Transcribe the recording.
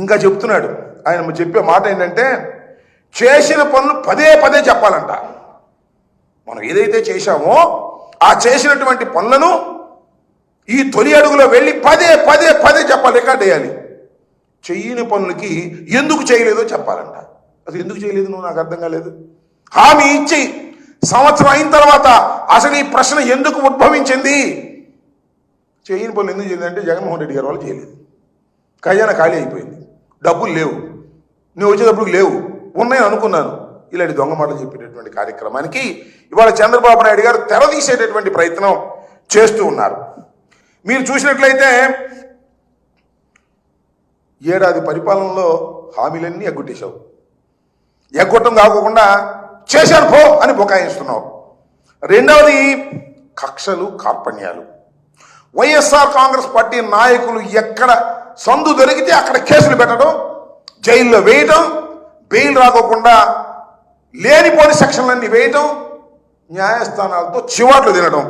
ఇంకా చెప్తున్నాడు. ఆయన చెప్పే మాట ఏంటంటే చేసిన పనులు పదే పదే చెప్పాలంట. మనం ఏదైతే చేశామో ఆ చేసినటువంటి పనులను ఈ తొలి అడుగులో వెళ్ళి పదే పదే పదే చెప్పాలి రికార్డ్ వేయాలి చెయ్యని పనులకి ఎందుకు చేయలేదో చెప్పాలంట. అసలు ఎందుకు చేయలేదు నువ్వు? నాకు అర్థం కాలేదు. హామీ ఇచ్చి సంవత్సరం అయిన తర్వాత అసలు ఈ ప్రశ్న ఎందుకు ఉద్భవించింది? చేయని పనులు ఎందుకు చేయలేదంటే జగన్మోహన్ రెడ్డి గారు వాళ్ళు చేయలేదు. ఖజానా ఖాళీ అయిపోయింది. డబ్బులు లేవు. నువ్వు వచ్చేటప్పుడు లేవు. ఉన్నాయని అనుకున్నాను. ఇలాంటి దొంగ మాటలు చెప్పేటటువంటి కార్యక్రమానికి ఇవాళ చంద్రబాబు నాయుడు గారు తెరదీసేటటువంటి ప్రయత్నం చేస్తూ ఉన్నారు. మీరు చూసినట్లయితే ఏడాది పరిపాలనలో హామీలన్నీ ఎగ్గొట్టేశావు. ఎగ్గొట్టం కాకుండా చేశాను పో అని బుకాయిస్తున్నావు. రెండవది కక్షలు కార్పణ్యాలు. వైఎస్ఆర్ కాంగ్రెస్ పార్టీ నాయకులు ఎక్కడ సందు దొరికితే అక్కడ కేసులు పెట్టడం జైల్లో వేయటం బెయిల్ రాకోకుండా లేనిపోని సెక్షన్లన్నీ వేయటం న్యాయస్థానాలతో చివాట్లు తినడం